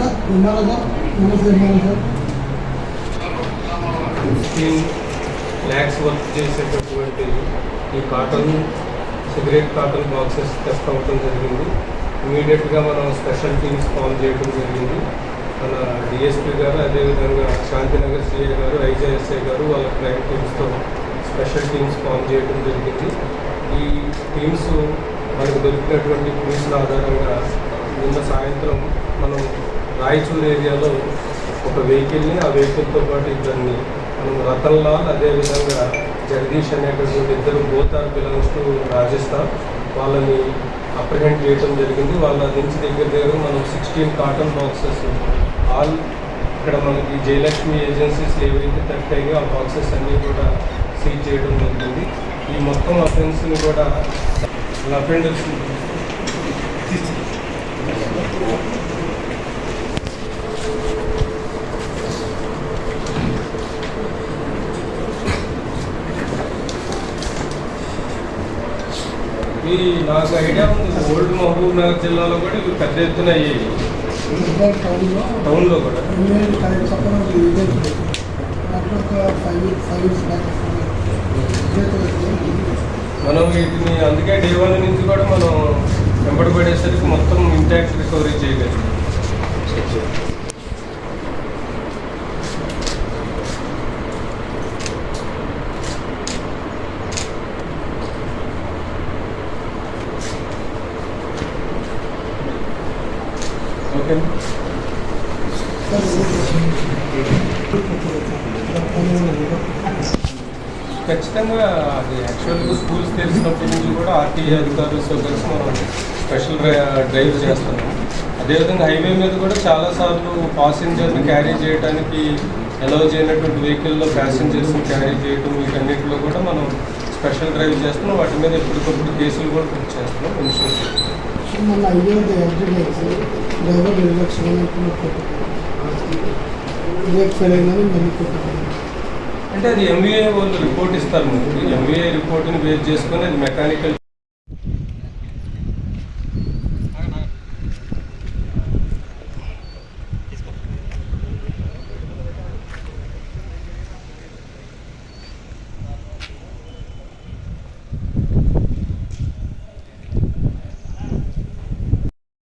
Sir? విమాన sir? Fifteen lakhs work చేసేటటువంటి ఈ cotton cigarette cotton boxes test అవ్వడం జరిగింది. ఇమీడియట్గా మనం స్పెషల్ టీమ్స్ ఫామ్ చేయడం జరిగింది. మన డిఎస్పీ గారు అదేవిధంగా శాంతినగర్ సిఐ గారు ఐజేఎస్ఐ గారు వాళ్ళ క్రైమ్ టీమ్స్తో స్పెషల్ టీమ్స్ ఫామ్ చేయడం జరిగింది. ఈ టీమ్స్ మనకు దొరికినటువంటి పోలీసుల ఆధారంగా నిన్న సాయంత్రం మనం రాయచూర్ ఏరియాలో ఒక వెహికల్ని ఆ వెహికల్తో పాటు ఇద్దరిని మనం రతన్ లాల్ అదేవిధంగా జగదీష్ అనేటటువంటి ఇద్దరు both are belongs to Rajasthan. వాళ్ళని అప్రిహెండ్ చేయడం జరిగింది. వాళ్ళ నుంచి దగ్గర దగ్గర మనం సిక్స్టీన్ కాటన్ బాక్సెస్ ఆల్ ఇక్కడ మనకి జయలక్ష్మి ఏజెన్సీస్ ఏవైతే థర్ట్ అయ్యో ఆ బాక్సెస్ అన్నీ కూడా సీజ్ చేయడం జరిగింది. ఈ మొత్తం అఫెన్స్ని కూడా లఫెండర్స్ ఇది నాకు ఐడియా ఉంది. ఓల్డ్ మహబూబ్ నగర్ జిల్లాలో కూడా ఇవి పెద్ద ఎత్తున అయ్యాయి. టౌన్లో టౌన్లో కూడా. మనం వీటిని అందుకే డే వన్ నుంచి కూడా మనం వెంబడి పడేసరికి మొత్తం ఇంటాక్ట్ రికవరీ చేయగలం ఓకే. ఖచ్చితంగా అది యాక్చువల్గా స్కూల్స్ తెలిసినప్పటి నుంచి కూడా ఆర్టీఏ అధికారులతో కలిసి మనం స్పెషల్ డ్రైవ్ చేస్తున్నాం. అదేవిధంగా హైవే మీద కూడా చాలాసార్లు పాసింజర్ని క్యారీ చేయడానికి అలౌ చేయనటువంటి వెహికల్లో ప్యాసింజర్స్ని క్యారీ చేయడం వీటన్నిటిలో కూడా మనం స్పెషల్ డ్రైవ్ చేస్తున్నాం. వాటి మీద ఎప్పటికప్పుడు కేసులు కూడా బుక్ చేస్తున్నాం. ఇన్సూరెన్స్ మన ఐడియా యాక్సిడెంట్స్ డ్రైవర్ నిర్లక్ష్యం బ్రేక్ ఫెయిల్ అయిందని మళ్ళీ కొట్టుకున్నాను అంటే అది ఎంబీఏ వాళ్ళు రిపోర్ట్ ఇస్తారు మనకి ఎంబీఏ రిపోర్ట్ని బేస్ చేసుకొని అది మెకానికల్